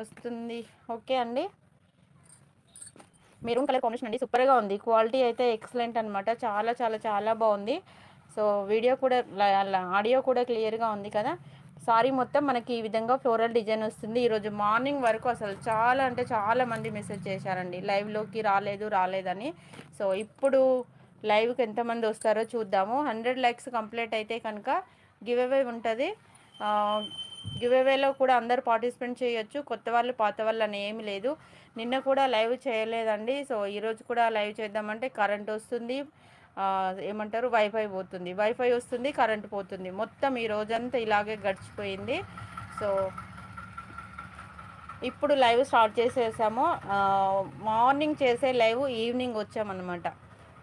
వస్తుంది. ఓకే అండి. Maroon colour combination అండి. సూపర్గా ఉంది. క్వాలిటీ అయితే ఎక్సలెంట్ అనమాట చాలా చాలా చాలా బాగుంది. సో వీడియో కూడా ఆడియో కూడా క్లియర్గా ఉంది కదా. సారీ మొత్తం మనకి ఈ విధంగా ఫ్లోరల్ డిజైన్ వస్తుంది. ఈరోజు మార్నింగ్ వరకు అసలు చాలా అంటే చాలా మంది మెసేజ్ చేశారండి. లైవ్లోకి రాలేదు రాలేదని. సో ఇప్పుడు లైవ్కి ఎంతమంది వస్తారో చూద్దాము. హండ్రెడ్ ల్యాక్స్ కంప్లీట్ అయితే కనుక గివ్ అవే ఉంటుంది. గివ్ అవేలో కూడా అందరు పార్టిసిపేట్ చేయొచ్చు. కొత్త వాళ్ళు పాత వాళ్ళు అని ఏమి లేదు. నిన్న కూడా లైవ్ చేయలేదండి. సో ఈరోజు కూడా లైవ్ చేద్దామంటే కరెంట్ వస్తుంది. ఏమంటారు? వైఫై పోతుంది. వైఫై వస్తుంది కరెంట్ పోతుంది. మొత్తం ఈ రోజంతా ఇలాగే గడిచిపోయింది. సో ఇప్పుడు లైవ్ స్టార్ట్ చేసేసాము. మార్నింగ్ చేసే లైవ్ ఈవినింగ్ వచ్చామన్నమాట.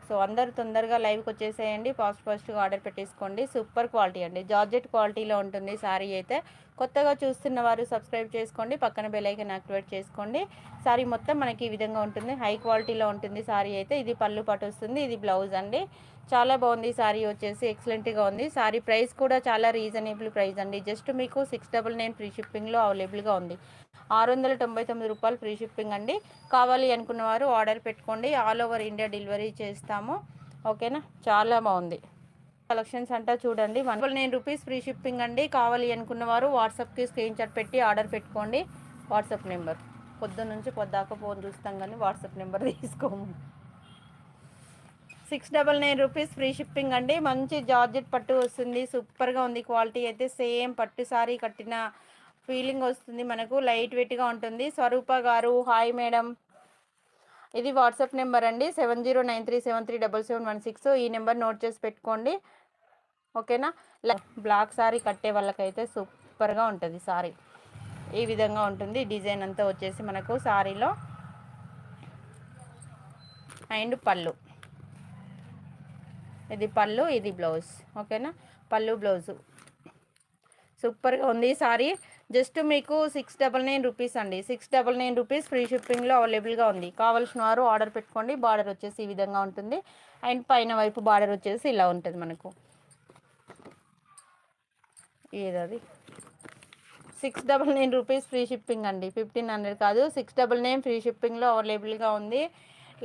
సో అందరు తొందరగా లైవ్కి వచ్చేసేయండి. ఫాస్ట్ ఫాస్ట్గా ఆర్డర్ పెట్టేసుకోండి. సూపర్ క్వాలిటీ అండి. జార్జెట్ క్వాలిటీలో ఉంటుంది శారీ అయితే. కొత్తగా చూస్తున్న వారు సబ్స్క్రైబ్ చేసుకోండి. పక్కన బెల్లైకన్ యాక్టివేట్ చేసుకోండి. శారీ మొత్తం మనకి ఈ విధంగా ఉంటుంది. హై క్వాలిటీలో ఉంటుంది శారీ అయితే. ఇది పళ్ళు పట్టు వస్తుంది. ఇది బ్లౌజ్ అండి. చాలా బాగుంది శారీ వచ్చేసి. ఎక్సలెంట్గా ఉంది. శారీ ప్రైస్ కూడా చాలా రీజనబుల్ ప్రైస్ అండి. జస్ట్ మీకు సిక్స్ డబల్ నైన్ ఫ్రీ షిప్పింగ్లో అవైలబుల్గా ఉంది. ఆరు వందల తొంభై తొమ్మిది రూపాయలు ఫ్రీ షిప్పింగ్ అండి. కావాలి అనుకున్న వారు ఆర్డర్ పెట్టుకోండి. ఆల్ ఓవర్ ఇండియా డెలివరీ చేస్తాము. ఓకేనా? చాలా బాగుంది. కలెక్షన్స్ అంటా చూడండి. One nine rupees free shipping అండి. కావాలి అనుకున్న వారు వాట్సాప్కి స్క్రీన్ షాట్ పెట్టి ఆర్డర్ పెట్టుకోండి. WhatsApp number. పొద్దున్న నుంచి పొద్దాక ఫోన్ చూస్తాం కానీ వాట్సాప్ నెంబర్ తీసుకోము. Six double nine rupees free shipping అండి. మంచి జార్జెట్ పట్టు వస్తుంది. సూపర్గా ఉంది. క్వాలిటీ అయితే సేమ్ పట్టు సారీ కట్టిన ఫీలింగ్ వస్తుంది మనకు లైట్ వెయిట్గా ఉంటుంది. స్వరూప గారు హాయ్ మేడం. ఇది వాట్సాప్ నెంబర్ అండి. Seven zero nine three seven three double seven one six. ఈ నెంబర్ నోట్ చేసి పెట్టుకోండి. ఓకేనా? బ్లాక్ సారీ కట్టే వాళ్ళకైతే సూపర్గా ఉంటుంది సారీ. ఈ విధంగా ఉంటుంది. డిజైన్ అంతా వచ్చేసి మనకు సారీలో అండ్ పళ్ళు. ఇది పళ్ళు ఇది బ్లౌజ్. ఓకేనా? పళ్ళు బ్లౌజు. సూపర్గా ఉంది. ఈ సారీ జస్ట్ మీకు సిక్స్ డబల్ నైన్ రూపీస్ అండి. Six double nine rupees free షిప్పింగ్లో అవైలబుల్గా ఉంది. కావాల్సిన వారు ఆర్డర్ పెట్టుకోండి. బార్డర్ వచ్చేసి ఈ విధంగా ఉంటుంది. అండ్ పైన వైపు బార్డర్ వచ్చేసి ఇలా ఉంటుంది మనకు. ఏదది six double nine rupees free shipping అండి. ఫిఫ్టీన్ హండ్రెడ్ కాదు. సిక్స్ డబల్ నైన్ ఫ్రీ షిప్పింగ్లో అవైలబుల్గా ఉంది.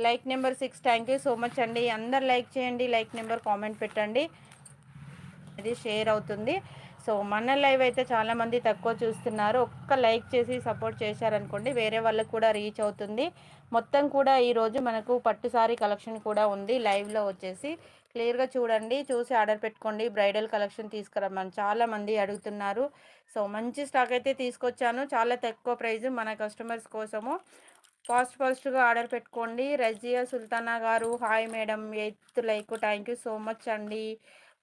Like number six thank you so much అండి. అందరు లైక్ చేయండి. లైక్ నెంబర్ కామెంట్ పెట్టండి. ఇది షేర్ అవుతుంది. సో మన లైవ్ అయితే చాలామంది తక్కువ చూస్తున్నారు. ఒక్క లైక్ చేసి సపోర్ట్ చేశారనుకోండి వేరే వాళ్ళకు కూడా రీచ్ అవుతుంది. మొత్తం కూడా ఈరోజు మనకు పట్టు సారీ కలెక్షన్ కూడా ఉంది. లైవ్లో వచ్చేసి క్లియర్గా చూడండి. చూసి ఆర్డర్ పెట్టుకోండి. బ్రైడల్ కలెక్షన్ తీసుకురమ్మని చాలామంది అడుగుతున్నారు. సో మంచి స్టాక్ అయితే తీసుకొచ్చాను. చాలా తక్కువ ప్రైస్ మన కస్టమర్స్ కోసము. ఫాస్ట్ ఫాస్ట్గా ఆర్డర్ పెట్టుకోండి. రజియా సుల్తానా గారు hi madam eighth like thank you so much అండి.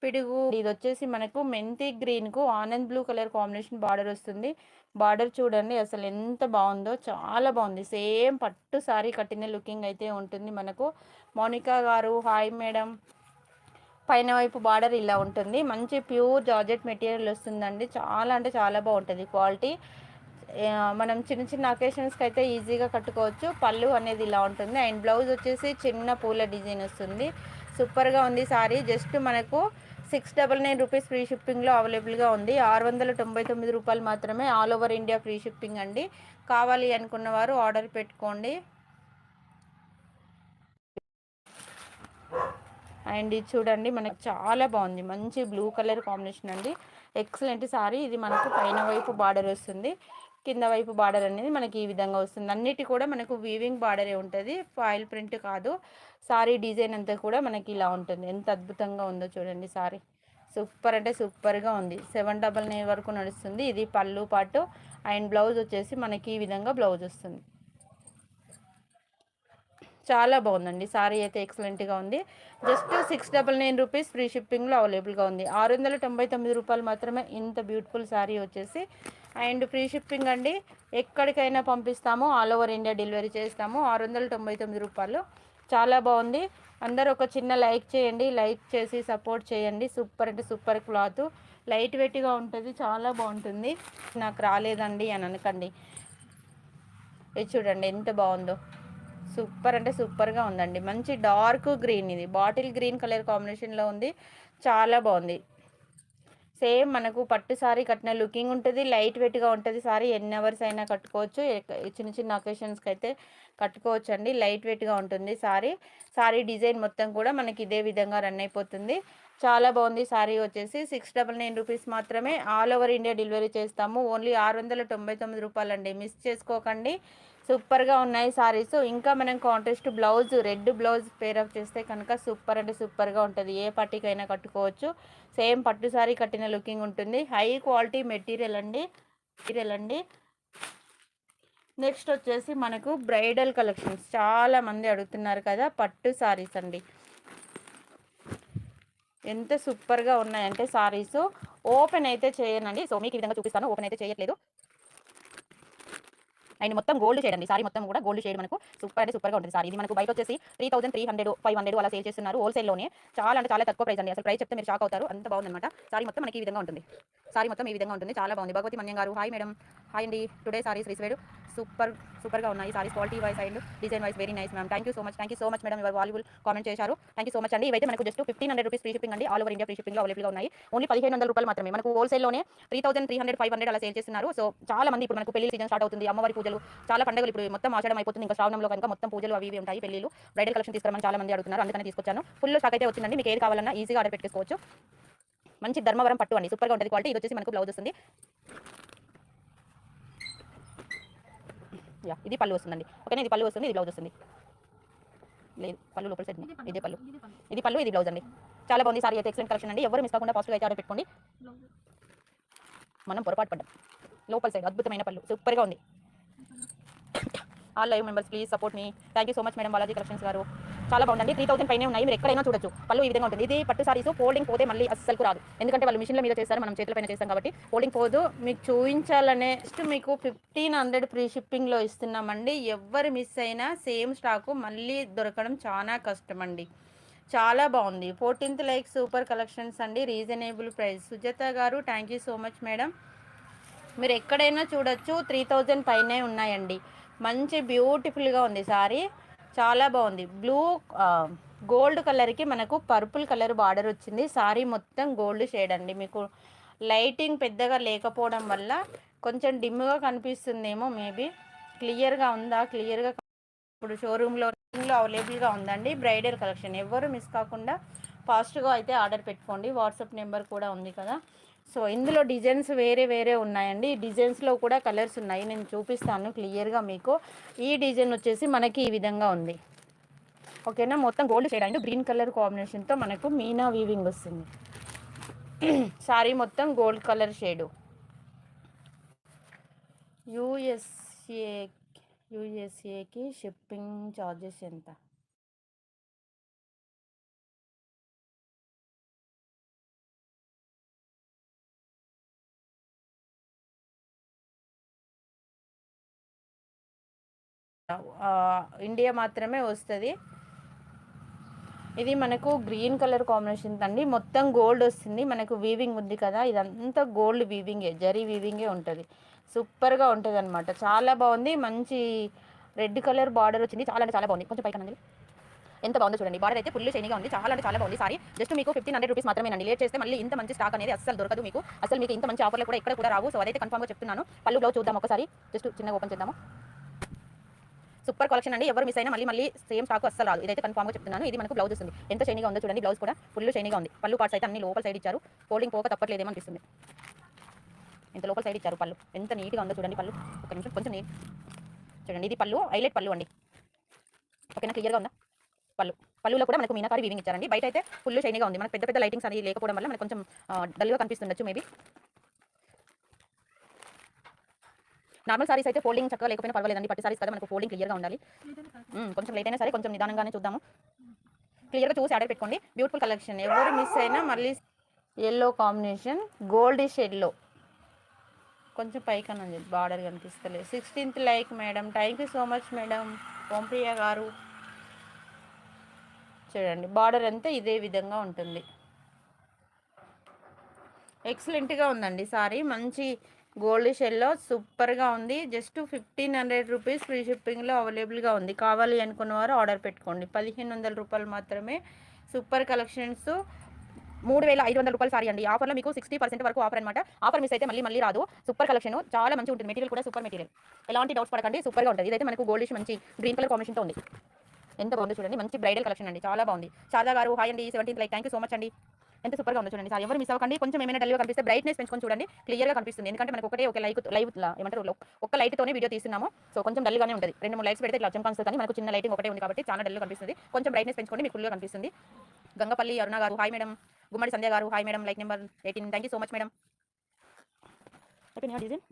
పిడుగు ఇది వచ్చేసి మనకు మెంతి గ్రీన్కు Anand blue colour combination border వస్తుంది. బార్డర్ చూడండి అసలు ఎంత బాగుందో చాలా బాగుంది. సేమ్ పట్టు సారీ కట్టిన లుకింగ్ అయితే ఉంటుంది మనకు. మోనికా గారు హాయ్ మేడం. పైన వైపు బార్డర్ ఇలా ఉంటుంది. మంచి ప్యూర్ జార్జెట్ మెటీరియల్ వస్తుందండి. చాలా అంటే చాలా బాగుంటుంది క్వాలిటీ. మనం చిన్న చిన్న అకేషన్స్కి అయితే ఈజీగా కట్టుకోవచ్చు. పళ్ళు అనేది ఇలా ఉంటుంది. అండ్ బ్లౌజ్ వచ్చేసి చిన్న పూల డిజైన్ వస్తుంది. సూపర్గా ఉంది సారీ. జస్ట్ మనకు six double nine rupees free షిప్పింగ్లో అవైలబుల్గా ఉంది. ఆరు వందల తొంభై తొమ్మిది రూపాయలు మాత్రమే all over India free shipping అండి. కావాలి అనుకున్న వారు ఆర్డర్ పెట్టుకోండి. అండ్ ఇది చూడండి మనకు చాలా బాగుంది. మంచి బ్లూ కలర్ కాంబినేషన్ అండి. ఎక్సలెంట్ సారీ. ఇది మనకు పైన వైపు బార్డర్ వస్తుంది. కింద వైపు బార్డర్ అనేది మనకి ఈ విధంగా వస్తుంది. అన్నిటి కూడా మనకు వీవింగ్ బార్డరే ఉంటుంది. ఫాయిల్ ప్రింట్ కాదు. సారీ డిజైన్ అంతా కూడా మనకి ఇలా ఉంటుంది. ఎంత అద్భుతంగా ఉందో చూడండి సారీ. సూపర్ అంటే సూపర్గా ఉంది. సెవెన్ డబల్ నైన్ వరకు నడుస్తుంది. ఇది పళ్ళు పాటు అండ్ బ్లౌజ్ వచ్చేసి మనకి ఈ విధంగా బ్లౌజ్ వస్తుంది. చాలా బాగుందండి. సారీ అయితే ఎక్సలెంట్గా ఉంది. Just six double nine rupees free షిప్పింగ్లో అవైలబుల్గా ఉంది. ఆరు వందల తొంభై తొమ్మిది రూపాయలు మాత్రమే ఇంత బ్యూటిఫుల్ సారీ వచ్చేసి అండ్ ఫ్రీ షిప్పింగ్ అండి ఎక్కడికైనా పంపిస్తాము ఆల్ ఓవర్ ఇండియా డెలివరీ చేస్తాము ఆరు వందల తొంభై తొమ్మిది రూపాయలు. చాలా బాగుంది. అందరూ ఒక చిన్న లైక్ చేయండి లైక్ చేసి సపోర్ట్ చేయండి. సూపర్ అంటే సూపర్ క్లాత్. లైట్ వెయిట్గా ఉంటుంది చాలా బాగుంటుంది. నాకు రాలేదండి అని అనకండి. ఇది చూడండి ఎంత బాగుందో. సూపర్ అంటే సూపర్గా ఉందండి. మంచి డార్క్ గ్రీన్ ఇది. బాటిల్ గ్రీన్ కలర్ కాంబినేషన్లో ఉంది. చాలా బాగుంది. సేమ్ మనకు పట్టు సారీ కట్టిన లుకింగ్ ఉంటుంది లైట్ వెయిట్గా ఉంటుంది సారీ ఎన్ని అవర్స్ అయినా కట్టుకోవచ్చు. చిన్న చిన్న అకేషన్స్కి అయితే కట్టుకోవచ్చు అండి లైట్ వెయిట్గా ఉంటుంది సారీ. సారీ డిజైన్ మొత్తం కూడా మనకి ఇదే విధంగా రన్ అయిపోతుంది. చాలా బాగుంది సారీ వచ్చేసి. సిక్స్ డబల్ నైన్ రూపీస్ మాత్రమే ఆల్ ఓవర్ ఇండియా డెలివరీ చేస్తాము. ఓన్లీ ఆరు వందల తొంభై తొమ్మిది రూపాయలండి. మిస్ చేసుకోకండి. సూపర్గా ఉన్నాయి సారీస్. ఇంకా మనం contrast blouse red blouse pair up చేస్తే కనుక సూపర్ అంటే సూపర్గా ఉంటుంది. ఏ పట్టికైనా కట్టుకోవచ్చు. సేమ్ పట్టు సారీ కట్టిన లుకింగ్ ఉంటుంది. హై క్వాలిటీ మెటీరియల్ అండి. మెటీరియల్ అండి. నెక్స్ట్ వచ్చేసి మనకు బ్రైడల్ కలెక్షన్స్. చాలా మంది అడుగుతున్నారు కదా పట్టు సారీస్ అండి. ఎంత సూపర్గా ఉన్నాయంటే సారీస్. ఓపెన్ అయితే చేయనండి. సో మీకు ఈ విధంగా చూపిస్తాను. ఓపెన్ అయితే చేయట్లేదు. అండ్ మొత్తం గోల్డ్ షేడ్ అండి. సారీ మొత్తం కూడా గోల్డ్ షేడ్ మనకు సూపర్ అంటే సూపర్గా ఉంటుంది సారీ ఇది మనకు బయట వచ్చేసి three thousand three hundred five hundred అలా సేల్ చేస్తున్నారు హోల్సేల్లోనే చాలా అంటే చాలా తక్కువ ప్రైస్ అండి. అసలు ప్రైస్ చెప్తే మీరు షాక్ అవుతారు. అంత బాగుందన్నమాట. సారీ మొత్తం మనకి ఈ విధంగా ఉంటుంది. సారీ మొత్తం ఈ విధంగా ఉంటుంది. చాలా బాగుంది. భగవతి మన్యం గారు హాయ్ మేడం హాయ్ అండి టుడే సారీస్ రిసీవ్డ్ సూపర్ సూపర్గా ఉన్నాయి saris quality wise and design wise very nice ma'am thank you so much thank you so much madam your valuable comment చేశారు. థ్యాంక్ యూ సో మచ్ అండి ఇవైతే మనకు just fifteen hundred rupees free shipping అండి. All over India free షిప్పింగ్లో అవైలబుల్గా ఉన్నాయి. Only పదిహేను వందల రూపాయలు మాత్రమే. మనకు హోల్సేల్లోనే three thousand three hundred five hundred అలా సేల్ చేస్తున్నారు. సో చాలా మంది ఇప్పుడు మనకు పెళ్ళి సీజన్ స్టార్ట్ అవుతుంది. అమ్మవారి పూజలు చాలా పండుగలు ఇప్పుడు మొత్తం ఆచడం అయిపోతుంది. ఇంకా శ్రావణంలో కనుక మొత్తం పూజలు అవి ఇవి ఉంటాయి పెళ్ళిలు బ్రైడల్ కలెక్షన్ తీసుకురామని చాలా మంది అడుగుతున్నారు. అందుకని తీసుకొచ్చాను. ఫుల్ స్టాక్ అయితే వచ్చిందండి. మీకు ఏది కావాలన్నా ఈజీగా ఆర్డర్ పెట్టుకోవచ్చు. మంచి ధర్మవరం పట్టు అండి. సూపర్గా ఉంటుంది క్వాలిటీ ఇది వచ్చేసి మనకు బ్లౌజ్ వస్తుంది యా ఇది పళ్ళు వస్తుందండి. ఓకేనా? ఇది పళ్ళు వస్తుంది ఇది బ్లౌజ్ వస్తుంది. లేదు పళ్ళు లోపల సెట్ ఇదే పళ్ళు ఇది పళ్ళు. ఇది బ్లౌజ్ అండి. చాలా బాగుంది సారీ అయితే ఎక్సలెంట్ కలెక్షన్ అండి. ఎవరు మిస్ కాకుండా ఫాస్ట్గా అయితే ఆర్డర్ పెట్టుకోండి మనం పొరపాటు పడ్డాం. లోపల సైడ్ అద్భుతమైన పళ్ళు. సూపర్గా ఉంది. All live members please support me thank you so much madam Balaji collections గారు. చాలా బాగుందండి. త్రీ థౌసండ్ పైన ఉన్నాయి. మీరు ఎక్కడైనా చూడొచ్చు. పళ్ళు ఈ విధంగా ఉంటుంది. ఇది పట్టు సారీస్ ఫోల్డింగ్ పోతే మళ్ళీ అస్సలు రాదు. ఎందుకంటే వాళ్ళు మిషన్ల మీద చేస్తారు. మనం చేతుల పైన చేస్తాం కాబట్టి ఫోల్డింగ్ పోదు. మీకు చూపించాలనే నెక్స్ట్ మీకు ఫిఫ్టీన్ హండ్రెడ్ ఫ్రీ షిప్పింగ్లో ఇస్తున్నామండి. ఎవరు మిస్ అయినా సేమ్ స్టాకు మళ్ళీ దొరకడం చాలా కష్టం అండి చాలా బాగుంది. ఫోర్టీన్త్ లైక్ సూపర్ కలెక్షన్స్ అండి. రీజనబుల్ ప్రైస్ సుజాత గారు thank you so much madam మీరు ఎక్కడైనా చూడొచ్చు. త్రీ థౌజండ్ పైనే ఉన్నాయండి. మంచి బ్యూటిఫుల్గా ఉంది సారీ. చాలా బాగుంది. బ్లూ గోల్డ్ కలర్కి మనకు పర్పుల్ కలర్ బార్డర్ వచ్చింది. సారీ మొత్తం గోల్డ్ షేడ్ అండి. మీకు లైటింగ్ పెద్దగా లేకపోవడం వల్ల కొంచెం డిమ్గా కనిపిస్తుందేమో మేబీ. క్లియర్గా ఉందా? క్లియర్గా ఇప్పుడు షోరూంలో అవైలబుల్గా ఉందండి. Bridal collection. ఎవరు మిస్ కాకుండా ఫాస్ట్గా అయితే ఆర్డర్ పెట్టుకోండి. వాట్సాప్ నెంబర్ కూడా ఉంది కదా. సో ఇందులో డిజైన్స్ వేరే వేరే ఉన్నాయండి. ఈ డిజైన్స్లో కూడా కలర్స్ ఉన్నాయి. నేను చూపిస్తాను క్లియర్గా మీకు. ఈ డిజైన్ వచ్చేసి మనకి ఈ విధంగా ఉంది. ఓకేనా? మొత్తం గోల్డ్ షేడ్ అండి గ్రీన్ కలర్ కాంబినేషన్తో మనకు మీనా వీవింగ్ వస్తుంది. సారీ మొత్తం గోల్డ్ కలర్ షేడు. యూఎస్ఏ యూఎస్ఏకి షిప్పింగ్ ఛార్జెస్ ఎంత? ఇండియా మాత్రమే వస్తుంది. ఇది మనకు గ్రీన్ కలర్ కాంబినేషన్ అండి. మొత్తం గోల్డ్ వస్తుంది. మనకు వీవింగ్ ఉంది కదా ఇదంతా గోల్డ్ వీవింగే జరీ వీవింగే ఉంటుంది. సూపర్గా ఉంటుంది అనమాట చాలా బాగుంది. మంచి రెడ్ కలర్ బార్డర్ వచ్చింది. చాలా అంటే చాలా బాగుంది. కొంచెం పైకి అనండి. ఎంత బాగుందో చూడండి. బార్డర్ అయితే ఫుల్ షైనీగా ఉంది. చాలా అంటే చాలా బాగుంది సారీ. జస్ట్ మీకు ఫిఫ్టీన్ హండ్రెడ్ రూపీస్ మాత్రమేనండి. లేట్ చేస్తే మళ్ళీ ఇంత మంచి స్టాక్ అనేది అసలు దొరకదు మీకు. అసలు మీకు ఇంత మంచి ఆఫర్లు కూడా ఎక్కడ కూడా రావు. సో అదైతే కన్ఫామ్గా చెప్తున్నాను. పళ్ళు బ్లౌజ్ చూద్దాం ఒకసారి. జస్ట్ చిన్నగా ఓపెన్ చేద్దాము. సూపర్ కలెక్షన్ అండి. ఎవరు మిస్ అయినా మళ్ళీ మళ్ళీ సేమ్ స్టాక్ అస్సలు రాదు. ఇదైతే కన్ఫామ్గా చెప్తున్నాను. ఇది మనకు బ్లౌజ్ వస్తుంది. ఎంత షైనీగా ఉందో చూడండి. బ్లౌజ్ కూడా ఫుల్ షైనీగా ఉంది. పళ్ళు పార్ట్స్ అయితే అన్ని లోపల సైడ్ ఇచ్చారు. ఫోల్డింగ్ పోక తప్పట్లేదేమో అనిపిస్తుంది ఎంత లోపల సైడ్ ఇచ్చారు పళ్ళు? ఎంత నీట్గా ఉందో చూడండి పళ్ళు. ఒక నిమిషం కొంచెం నీట్ చూడండి ఇది పళ్ళు హైలైట్ పళ్ళు అండి. ఓకేనా? క్లియర్గా ఉందా? పళ్ళు. పళ్ళులో కూడా మనకు మీనాకారి వీవింగ్ ఇచ్చారండి. బయట అయితే ఫుల్ షైనీగా ఉంది. మనకు పెద్ద పెద్ద లైటింగ్స్ అనేది లేకపోవడం వల్ల మనకు కొంచెం డల్గా కనిపిస్తుండొచ్చు మేబీ నార్మల్ సారీస్ అయితే ఫోల్డింగ్ చక్కగా లేకపోయినా పర్వాలేదండి. పట్టు సారీస్ కదా మనకు ఫోల్డింగ్ క్లియర్గా ఉండాలి. కొంచెం లేట్ అయినా సరే కొంచెం నిదానంగానే చూద్దాము. క్లియర్గా చూసి ఆర్డర్ పెట్టుకోండి. బ్యూటిఫుల్ కలెక్షన్ ఎవరు మిస్ అయినా మళ్ళీ ఎల్లో కాంబినేషన్ గోల్డ్ ఎల్లో కొంచెం పైకనండి బార్డర్ కనిపిస్తలేదు. Sixteenth like madam thank you so much madam Ompriya గారు. చూడండి బార్డర్ అంతా ఇదే విధంగా ఉంటుంది. ఎక్సలెంట్గా ఉందండి సారీ. మంచి గోల్డ్ షెల్లో సూపర్గా ఉంది. Just fifteen hundred rupees free షిప్పింగ్లో అవైలబుల్గా ఉంది. కావాలి అనుకున్న వారు ఆర్డర్ పెట్టుకోండి. పదిహేను వందల రూపాయలు మాత్రమే సూపర్ కలెక్షన్స్. మూడు వేల ఐదు వందల రూపాయలు సారీ అండి. ఆఫర్లో మీకు సిక్స్టీ పర్సెంట్ వరకు ఆఫర్ అనమాట ఆఫర్ మిస్ అయితే మళ్ళీ మళ్ళీ రాదు. సూపర్ కలెక్షన్ చాలా మంచి ఉంటుంది. మెటీరియల్ కూడా సూపర్ మెటీరియల్. ఎలాంటి డౌట్స్ పడకండి. సూపర్గా ఉంటుంది. ఇదైతే మనకు గోల్డిష్ మంచి గ్రీన్ కలర్ కాంబినేషన్తో ఉంది. ఎంత బాగుంది చూడండి. మంచి బ్రైడల్ కలెక్షన్ అండి. చాలా బాగుంది. శారదా గారు హాయ్ అండి. Seventeenth like. Thank you so much అండి. ఎంత సూపర్గా ఉందో చూడండి. సార్ ఎవరు మిస్ అవ్వకండి. కొంచెం ఏమైనా డల్గా కనిపిస్తే బ్రైట్నెస్ పెంచుకొని చూడండి. క్లియర్గా కనిపిస్తుంది. ఎందుకంటే మనకు ఒకటే ఒక లైట్ లైవ్ ఏమంటారు ఒక్క లైట్తోనే వీడియో తీస్తున్నాము. సో కొంచెం డల్గానే ఉంటుంది. రెండు మూడు లైట్స్ పెడితే ఇట్లా చంపాల్సి కానీ మనకు చిన్న లైటింగ్ ఒకటే ఉంది కాబట్టి చాలా డల్గా కనిపిస్తుంది. కొంచెం బ్రైట్నెస్ పెంచుకోండి మీకు ఫుల్గా కనిపిస్తుంది. గంగపల్లి అరుణ గారు హాయ్ మేడం గుమ్మడి సంధ్య గారు hi madam like number eighteen thank you so much madam design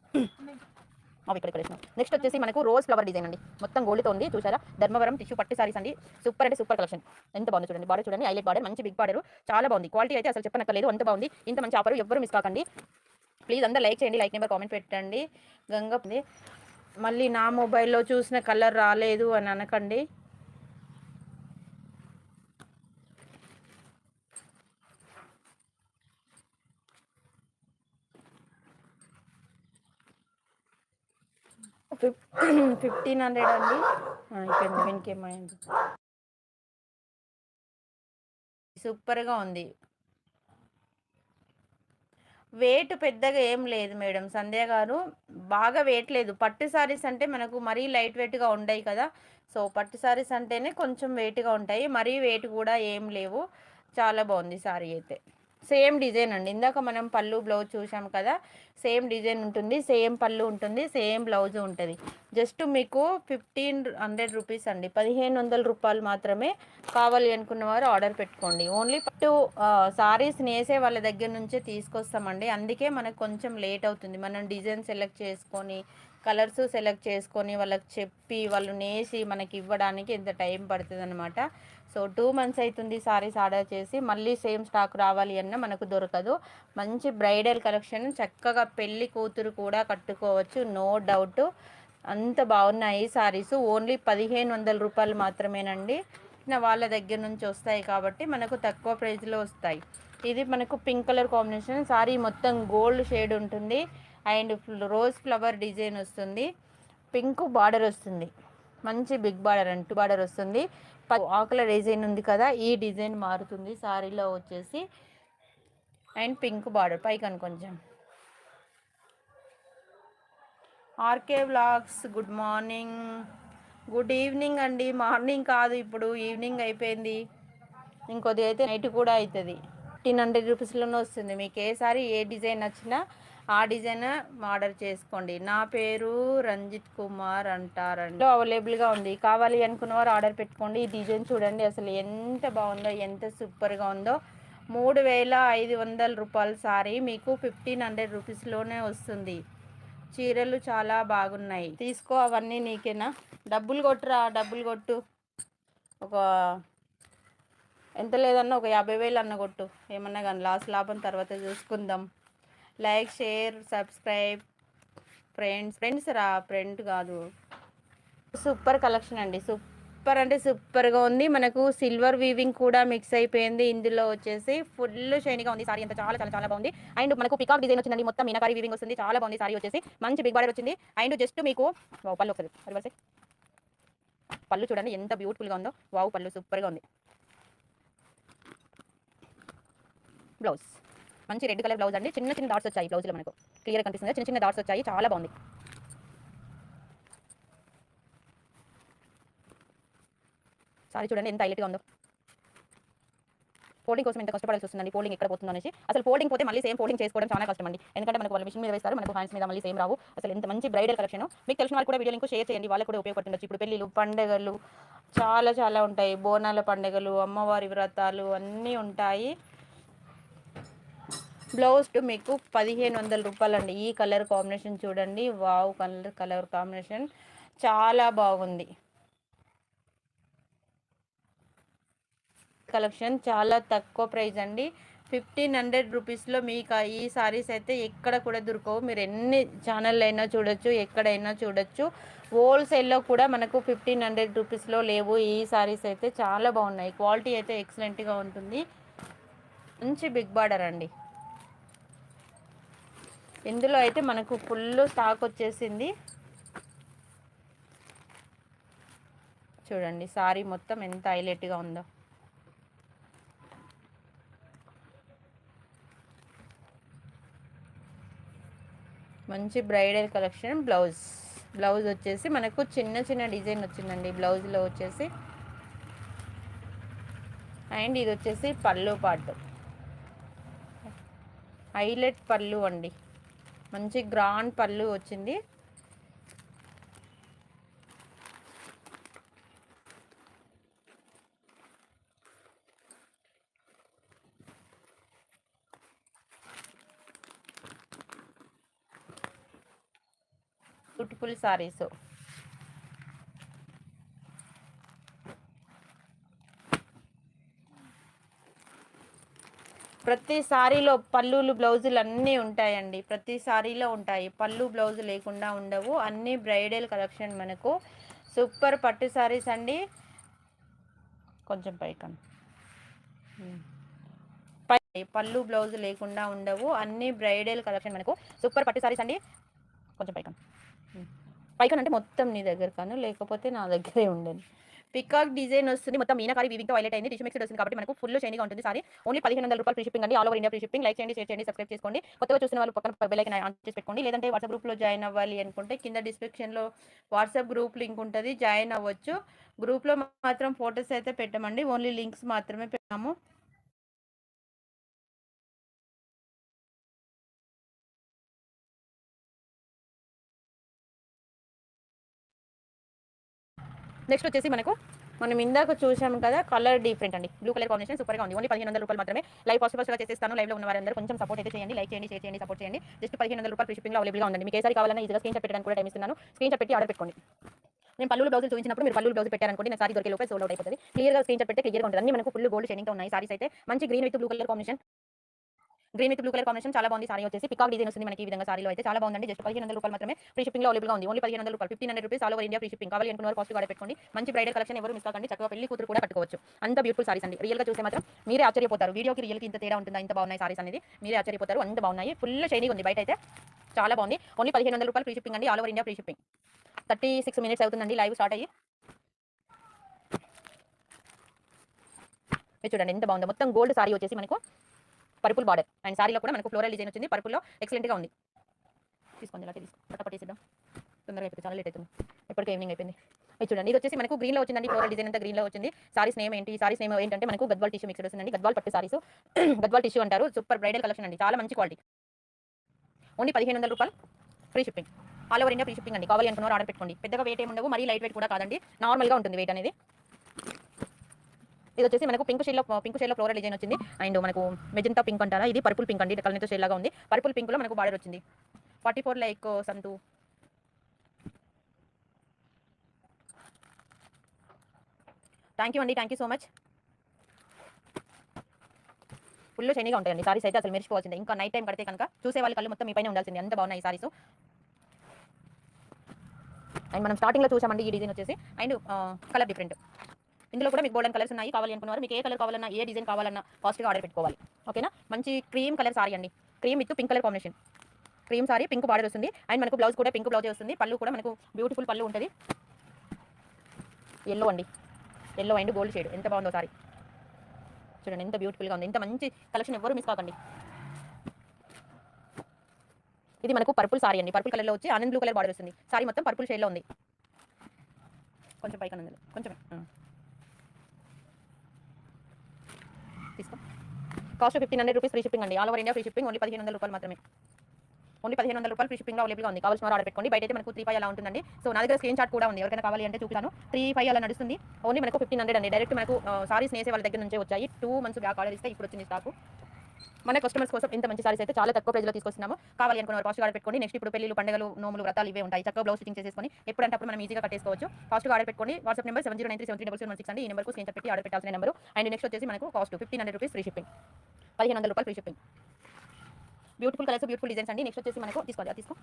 అవి ఇక్కడ ఇక్కడ నెక్స్ట్ వచ్చేసి మనకు రోజ్ ఫ్లవర్ డిజైన్ అండి. మొత్తం గోల్డ్తో ఉంది చూసారా ధర్మవరం టిష్యూ పట్టి సారీస్ అండి. సూపర్ అంటే సూపర్ కలెక్షన్ ఎంత బాగుంది చూడండి. బార్డర్ చూడండి. హైలైట్ బార్డర్ మంచి బిగ్ బార్డర్ చాలా బాగుంది. క్వాలిటీ అయితే అసలు చెప్పనక్కర్లేదు. అంత బాగుంది. ఇంత మంచి ఆఫర్ ఎవరు మిస్ కాకండి. ప్లీజ్ అందరూ లైక్ చేయండి. లైక్ నెంబర్ కామెంట్ పెట్టండి. గంగ మళ్ళీ నా మొబైల్లో చూసిన కలర్ రాలేదు అని అనకండి. ఫిఫ్టీన్ హండ్రెడ్ అండి. ఇక్కడ దీనికి ఏమైంది సూపర్గా ఉంది. వెయిట్ పెద్దగా ఏం లేదు మేడం. సంధ్య గారు బాగా వెయిట్ లేదు. పట్టు సారీస్ అంటే మనకు మరీ లైట్ వెయిట్గా ఉండయి కదా. సో పట్టు సారీస్ అంటేనే కొంచెం వెయిట్గా ఉంటాయి. మరీ వెయిట్ కూడా ఏం లేవు. చాలా బాగుంది సారీ అయితే. సేమ్ డిజైన్ అండి. ఇందాక మనం పళ్ళు బ్లౌజ్ చూసాం కదా సేమ్ డిజైన్ ఉంటుంది సేమ్ పళ్ళు ఉంటుంది సేమ్ బ్లౌజ్ ఉంటుంది. జస్ట్ మీకు ఫిఫ్టీన్ హండ్రెడ్ రూపీస్ అండి. పదిహేను వందల రూపాయలు మాత్రమే కావాలి అనుకున్న వారు ఆర్డర్ పెట్టుకోండి. ఓన్లీ పట్టు సారీస్ నేసే వాళ్ళ దగ్గర నుంచే తీసుకొస్తామండి. అందుకే మనకు కొంచెం లేట్ అవుతుంది. మనం డిజైన్ సెలెక్ట్ చేసుకొని కలర్స్ సెలెక్ట్ చేసుకొని వాళ్ళకి చెప్పి వాళ్ళు నేసి మనకి ఇవ్వడానికి ఎంత టైం పడుతుంది అనమాట సో టూ మంత్స్ అవుతుంది సారీస్ ఆర్డర్ చేసి మళ్ళీ సేమ్ స్టాక్ రావాలి అన్న మనకు దొరకదు. మంచి బ్రైడల్ కలెక్షన్ చక్కగా పెళ్ళి కూతురు కూడా కట్టుకోవచ్చు నో డౌట్. అంత బాగున్నాయి సారీస్. ఓన్లీ పదిహేను వందల రూపాయలు మాత్రమేనండి. వాళ్ళ దగ్గర నుంచి వస్తాయి కాబట్టి మనకు తక్కువ ప్రైస్లో వస్తాయి. ఇది మనకు పింక్ కలర్ కాంబినేషన్. సారీ మొత్తం గోల్డ్ షేడ్ ఉంటుంది. అండ్ రోజ్ ఫ్లవర్ డిజైన్ వస్తుంది. పింక్ బార్డర్ వస్తుంది. మంచి బిగ్ బార్డర్ అంటూ బార్డర్ వస్తుంది. ఆకుల డిజైన్ ఉంది కదా ఈ డిజైన్ మారుతుంది సారీలో వచ్చేసి. అండ్ పింక్ బార్డర్ పైకని కొంచెం. RK blogs good morning. Good evening అండి. మార్నింగ్ కాదు ఇప్పుడు ఈవినింగ్ అయిపోయింది. ఇంకొద్ది అయితే నైట్ కూడా అవుతుంది ఫిఫ్టీన్ హండ్రెడ్ రూపీస్లోనే వస్తుంది. మీకు ఏ సారీ ఏ డిజైన్ నచ్చినా ఆ డిజైన్ ఆర్డర్ చేసుకోండి. నా పేరు రంజిత్ కుమార్ అంటారండి. అవైలబుల్గా ఉంది. కావాలి అనుకున్న వారు ఆర్డర్ పెట్టుకోండి. ఈ డిజైన్ చూడండి అసలు ఎంత బాగుందో ఎంత సూపర్గా ఉందో. మూడు వేల ఐదు వందల రూపాయల సారీ మీకు ఫిఫ్టీన్ హండ్రెడ్ రూపీస్లోనే వస్తుంది. చీరలు చాలా బాగున్నాయి. తీసుకో అవన్నీ నీకేనా? డబ్బులు కొట్టురా డబ్బులు కొట్టు. ఒక ఎంత లేదన్నా ఒక యాభై వేలు అన్న కొట్టు. ఏమన్నా కానీ లాస్ లాభం తర్వాత చూసుకుందాం. Like share subscribe friends friends రా ఫ్రెండ్ కాదు. సూపర్ కలెక్షన్ అండి. సూపర్ అంటే సూపర్గా ఉంది. మనకు సిల్వర్ వీవింగ్ కూడా మిక్స్ అయిపోయింది. ఇందులో వచ్చేసి ఫుల్ షైనిగా ఉంది. సారీ అంత చాలా చాలా చాలా బాగుంది. అండ్ మనకు పికాక్ డిజైన్ వచ్చిందండి. మొత్తం మీనాకారి వీవింగ్ వస్తుంది. చాలా బాగుంది సారీ వచ్చేసి. మంచి బిగ్ బార్డర్ వచ్చింది. అండ్ జస్ట్ మీకు పళ్ళు ఒకసారి. పళ్ళు చూడండి. ఎంత బ్యూటిఫుల్గా ఉందో. వావ్ పళ్ళు సూపర్గా ఉంది. బ్లౌజ్ మంచి రెడ్ కలర్ బ్లౌజ్ అండి. చిన్న చిన్న డాట్స్ వచ్చాయి బ్లౌజ్లో మనకు. క్లియర్ కనిపిస్తుంది చిన్న చిన్న డాట్స్ వచ్చాయి. చాలా బాగుంది. సారీ చూడండి ఎంత హైలైట్గా ఉందో. ఫోల్డింగ్ కోసం ఎంత కష్టపడాల్సి వస్తుందండి? ఫోల్డింగ్ ఎక్కడ పోతుందో అనేసి. అసలు ఫోల్డింగ్ పోతే మళ్ళీ సేమ్ ఫోల్డింగ్ చేసుకోవడం చాలా కష్టం అండి. ఎందుకంటే మనకు వాళ్ళు మిషన్ మీద వేస్తారు. మనకు హ్యాండ్స్ మీద మళ్ళీ సేమ్ రావు. అసలు ఎంత మంచి బ్రైడల్ కలెక్షన్ మీకు తెలిసిన వాళ్ళు కూడా వీడియో లింక్ షేర్ చేయండి. వాళ్ళకి కూడా ఉపయోగపడుతుండొచ్చు. ఇప్పుడు పెళ్ళిళ్ళు పండుగలు చాలా చాలా ఉంటాయి. బోనాల పండుగలు అమ్మవారి వ్రతాలు అన్నీ ఉంటాయి. బ్లౌజ్ మీకు పదిహేను వందల రూపాయలు అండి ఈ కలర్ కాంబినేషన్ చూడండి. Wow colour colour combination. చాలా బాగుంది. కలెక్షన్ చాలా తక్కువ ప్రైస్ అండి. ఫిఫ్టీన్ హండ్రెడ్ రూపీస్లో మీకు ఈ సారీస్ అయితే ఎక్కడ కూడా దొరకవు. మీరు ఎన్ని ఛానల్ అయినా చూడొచ్చు ఎక్కడైనా చూడొచ్చు. హోల్సేల్లో కూడా మనకు ఫిఫ్టీన్ హండ్రెడ్ రూపీస్లో లేవు. ఈ సారీస్ అయితే చాలా బాగున్నాయి. క్వాలిటీ అయితే ఎక్సలెంట్గా ఉంటుంది. మంచి బిగ్ బార్డర్ అండి. ఇందులో అయితే మనకు ఫుల్ స్టాక్ వచ్చేసింది. చూడండి సారీ మొత్తం ఎంత హైలైట్గా ఉందో. మంచి బ్రైడల్ కలెక్షన్ బ్లౌజ్. బ్లౌజ్ వచ్చేసి మనకు చిన్న చిన్న డిజైన్ వచ్చిందండి. బ్లౌజ్లో వచ్చేసి అండ్ ఇది వచ్చేసి పళ్ళు పాటు. హైలైట్ పళ్ళు అండి. మంచి గ్రాండ్ పళ్ళు వచ్చింది. బ్యూటిఫుల్ సారీస్. ప్రతి సారీలో పళ్ళులు బ్లౌజులు అన్నీ ఉంటాయండి. ప్రతి సారీలో ఉంటాయి. పళ్ళు బ్లౌజ్ లేకుండా ఉండవు. అన్ని బ్రైడల్ కలెక్షన్ మనకు. సూపర్ పట్టు సారీస్ అండి. కొంచెం పైకం పై పళ్ళు బ్లౌజ్ లేకుండా ఉండవు. అన్ని బ్రైడల్ కలెక్షన్ మనకు. సూపర్ పట్టు సారీస్ అండి. కొంచెం పైకం పైకన్ అంటే మొత్తం నీ దగ్గర కాను లేకపోతే నా దగ్గరే ఉండను? పికాక్ డిజైన్ వస్తుంది. మొత్తం మీనాకారి వివింగ్తో హైలైట్ అయింది. టిష్యూ మిక్స్ వస్తుంది కాబట్టి మనకు ఫుల్ షైనింగ్ ఉంటుంది సారీ. ఓన్లీ పదిహేను వందల రూపాయలు ఫ్రీ షిప్పింగ్ అండి. All over India free shipping like చేయండి షేర్ చేయండి సబ్స్క్రైబ్ చేసుకోండి. కొత్తగా చూసిన వాళ్ళు పక్కన బెల్ ఐకన్ ఆన్ చేసి పెట్టుకోండి. లేదంటే వాట్సాప్ గ్రూప్లో జాయిన్ అవ్వాలి అనుకుంటే కింద డిస్క్రిప్షన్లో వాట్సాప్ గ్రూప్ లింక్ ఉంటుంది. జాయిన్ అవ్వచ్చు. గ్రూప్లో మాత్రం ఫొటోస్ అయితే పెట్టమండి. ఓన్లీ లింక్స్ మాత్రమే పెట్టాము. నెక్స్ట్ వచ్చేసి మనకు మనం ఇందాక చూసాం కదా కలర్ డిఫరెంట్ అండి. బ్లూ కలర్ కాంబినేషన్ సూపర్గా ఉంది. ఓన్లీ పదిహేను వందల రూపాయలు మాత్రమే. లైవ్ ఫస్ట్ చేస్తాను చేసేస్తాను. లైవ్లో ఉన్న వారందరూ కొంచెం సపోర్ట్ అయితే చేయండి. లైక్ చేయండి షేర్ చేయండి సపోర్ట్ చేయండి. జస్ట్ పదిహేను వందల రూపాయలు షిప్పింగ్లో అవైలబుల్గా ఉందండి. మీకు ఏసారి కావాలన్నా ఈజీగా స్క్రీన్ షాట్ పెట్టడానికి కూడా టైం ఇస్తున్నాను. స్క్రీన్ షాట్ పెట్టి ఆర్డర్ పెట్టుకోండి. నేను పల్లు బ్లౌజ్ చూపించినప్పుడు మీరు పల్లు బ్లౌజ్ పెట్టారనుకోండి నా సారీ దొరికే లోపే సోల్డ్ అవుట్ అయిపోతుంది. క్లియర్గా స్క్రీన్ షాట్ పెట్టి క్లియర్గా ఉంటుంది. అన్ని మనకు ఫుల్ గోల్డ్ షైనింగ్తో ఉన్నాయి. సారీస్ అయితే మంచి green with blue colour combination green with blue colour combination చాలా బాగుంది. సారీ వచ్చేసి పికాక్ డిజైన్ వస్తుంది మనకి ఈ విధంగా. సారీలో అయితే చాలా బాగుంది జస్ట్ పదిహేను వందల రూపాయలు మాత్రమే. ఫ్రీ షిప్పింగ్లో అవైలబుల్ ఉంది. ఓన్లీ పదిహేను వందల రూపాయలు. Fifteen hundred rupees all over India free shipping కావాలి అనుకున్న కాస్ట్ కూడా పెట్టుకోండి. మంచి బ్రైడల్ కలెక్షన్ ఎవరు మిస్ కాకండి. చక్కగా పెళ్ళి కూతురు కూడా కట్టుకోవచ్చు. అంత బ్యూటిఫుల్ సారీస్ అండి. రియల్గా చూసే మాత్రం మీరే ఆశ్చర్యపోతారు. వీడియోకి రియల్కి ఇంత తేడా ఉంటుందా? ఇంత బాగున్నాయి సారీస్ అనేది. మీరే ఆశ్చర్యపోతారు. అంత బాగున్నాయి. ఫుల్ షైనింగ్ ఉంది. బయట అయితే చాలా బాగుంది. ఓన్లీ పదిహేను వందల రూపాయలు ఫ్రీ షిప్పింగ్ అండి. All over India free shipping thirty six minutes అవుతుందండి. లైవ్ స్టార్ట్ అయ్యి. చూడండి ఎంత బాగుందో. మొత్తం గోల్డ్ సారీ వచ్చేసి మనకు పర్పుల్ బార్డర్. అండ్ సారీలో కూడా మనకు ఫ్లోరల్ డిజైన్ వచ్చింది. పర్పుల్లో ఎక్సలెంట్గా ఉంది. తీసుకోండి ఇలా తీసుకో. పట్టపట్టేసిద్దాం తొందరగా అయిపోతుంది. చాలా లేట్ అవుతుంది. ఎప్పటికీ ఈవినింగ్ అయిపోయింది. ఇది చూడండి ఇది వచ్చేసి మనకు గ్రీన్లో వచ్చిందండి. ఫ్లోరల్ డిజైన్ అంతా గ్రీన్లో వచ్చింది. సారీస్ నేమ్ ఏంటి? సారీస్ నేమ్ ఏంటంటే మనకు గద్వాల్ టిష్యూ మిక్స్డ్ వస్తుందండి. గద్వాల్ పట్టు సారీస్ గద్వాల్ టిష్యూ అంటారు. సూపర్ బ్రైడల్ కలెక్షన్ అండి. చాలా మంచి క్వాలిటీ. ఓన్లీ పదిహేను వందల రూపాయలు. Free shipping all over India free shipping అండి. కావాలి అనుకున్నారు ఆర్డర్ పెట్టుకోండి. పెద్దగా వెయిట్ ఏమి ఉండవు మరీ లైట్ వెయిట్ కూడా కాదండి. నార్మల్గా ఉంటుంది వెయిట్ అనేది. ఇది వచ్చేసి మనకు పింక్ షేడ్లో పింక్ షేడ్లో ఫ్లోరల్ డిజైన్ వచ్చింది. అండ్ మనకు మెజంతా పింక్ అంటారా? ఇది పర్పుల్ పింక్ అండి. కలనతో షేడ్ లాగా ఉంది. పర్పుల్ పింక్లో మనకు బార్డర్ వచ్చింది. Forty four like Santhu thank you అండి. Thank you so much full షైనీగా ఉంటాయండి. సారీస్ అయితే అసలు మెరిచిపోవాల్సిందే ఇంకా నైట్ టైం కడితే కనుక చూసే వాళ్ళ కళ్ళు మొత్తం మీ పైన ఉండాల్సింది. అంత బాగున్నాయి సారీస్ అండ్ మనం స్టార్టింగ్లో చూసామండి ఈ డిజైన్ వచ్చేసి. అండ్ uh, కలర్ డిఫరెంట్ ఇందులో కూడా మీకు గోల్డెన్ కలర్స్ ఉన్నాయి. కావాలి అనుకున్నారు మీకు ఏ కలర్ కావాలన్నా ఏ డిజైన్ కావాలన్నా ఫాస్ట్గా ఆర్డర్ పెట్టుకోవాలి. ఓకేనా మంచి క్రీమ్ కలర్ సారీ అండి. Cream with pink colour combination cream sari pink border వస్తుంది. అండ్ మనకు బ్లౌజ్ కూడా పింక్ బ్లౌజ్ వస్తుంది. పళ్ళు కూడా మనకు బ్యూటిఫుల్ పళ్ళు ఉంటుంది. ఎల్లో అండి. ఎల్లో అండ్ గోల్డ్ షేడ్ ఎంత బాగుందో సారీ చూడండి ఎంత బ్యూటిఫుల్గా ఉంది. ఇంత మంచి కలెక్షన్ ఎవరు మిస్ కాకండి. ఇది మనకు పర్పుల్ సారీ అండి. పర్పుల్ కలర్లో వచ్చి ఆనంద్ బ్లూ కలర్ బార్డర్ వస్తుంది. సారీ మొత్తం పర్పుల్ షేడ్లో ఉంది. కొంచెం పైకి అందులో కొంచెం తీసుకో cost fifteen hundred rupees free shipping అండి. All over India free shipping only పదిహేను వందల రూపాయలు మాత్రమే. ఓన్లీ పదిహేను వందల రూపాయలు ఫ్రీ షిప్పింగ్ అవైలబుల్గా ఉంది. కావాల్సిన ఆర్డర్ పెట్టుకోండి. బయట అయితే మనకు త్రీ ఫైవ్ అలా ఉంటుందండి. సో నా దగ్గర స్క్రీన్ షాట్ కూడా ఉంది. ఎవరికైనా కావాలి అంటే చూపిస్తాను. త్రీ ఫైవ్ అలా నడుస్తుంది. ఓన్లీ మనకు ఫిఫ్టీన్ హండ్రెడ్ అండి. డైరెక్ట్ మనకు సారీస్ నేసే వాళ్ళ దగ్గర నుంచే వచ్చాయి. టూ మంత్స్ బ్యాక్ ఆర్డర్ ఇస్తే ఇప్పుడు వచ్చింది స్టాకు మన కస్టమర్స్ కోసం ఇంత మంచి సారీస్ అయితే చాలా తక్కువ ప్రైజ్లో తీసుకొస్తున్నాము. కావాలి అనుకున్న కాస్ట్ ఆర్డర్ పెట్టుకోండి. నెక్స్ట్ ఇప్పుడు పెళ్ళి పండుగలు నోములు వ్రతాలు ఇవే ఉంటాయి. చక్కగా బ్లౌజ్ స్టింగ్ చేసుకొని ఎప్పుడంటే అప్పుడు మనం ఈజీగా కట్టేసుకోవచ్చు. కాస్ట్ ఆర్డర్ పెట్టుకోండి. WhatsApp number seven zero nine three seven three double seven six అండి ఈ నెంబర్కు స్క్రీన్ పెట్టి ఆర్డర్ పెట్టాల్సిన నెంబర్ అండ్ నెక్స్ట్ వచ్చేసి మనకు cost fifteen hundred rupees free shipping పదిహేను వందల రూపాయలు free shipping beautiful colours beautiful designs అండి. నెక్స్ట్ వచ్చేసి మనకు తీసుకోవాలి తీసుకో.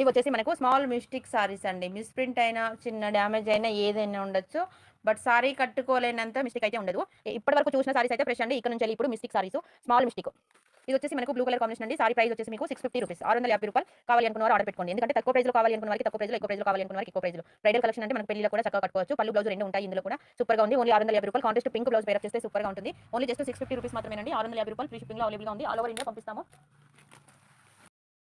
ఇవి వచ్చేసి మనకు స్మాల్ మిస్టేక్ సారీస్ అండి. మిస్ప్రింట్ అయినా చిన్న డ్యామేజ్ అయినా ఏదైనా ఉండొచ్చు. బట్ సారీ కట్టుకోలేనంత మిస్టేక్ అయితే ఉండదు. ఇప్పటి వరకు చూసిన సారీస్ అయితే ఫ్రెష్ అండి. ఇక్కడ నుంచి ఇప్పుడు మిస్టేక్ సారీస్ స్మాల్ మిస్టేక్ ఇది వచ్చేసి మనకు బ్లూ కలర్ కాంబినేషన్ అండి. సారీ ప్రైస్ వచ్చేసి మీకు సిక్స్ ఫిఫ్టీ రూపీస్ ఆరు వందల యాభై రూపాయలు కావాలి అనుకున్న ఆర్డర్ పెట్టుకోండి. ఎందుకంటే తక్కువ ప్రైస్లో కావాలి అనుకున్న వారికి తక్కువ ప్రైస్లో ఎక్కువ ప్రైస్లో కావాలి అనుకున్న వారికి ఎక్కువ ప్రైస్లో బ్రైడల్ కలెక్షన్ అంటే మనకు పెళ్ళిలో కూడా చక్కగా కట్టుకోవచ్చు. పళ్ళు బ్లౌజ్ రెండు ఉంటాయి ఇందులో కూడా. సూపర్గా ఉంది. ఓన్లీ ఆరు వందల యాభై రూపాయలు. కాంటెస్ట్ పింక్ బ్లౌజ్ పేరప్ చేస్తే సూపర్గా ఉంటుంది. Only just six fifty rupees మాత్రమే అండి ఆరు వందల యాభై రూపాయలు ఫ్రీ షిప్పింగ్లో అవైలబుల్గా ఉంది. ఆల్ ఓవర్ ఇండియా పంపిస్తాము.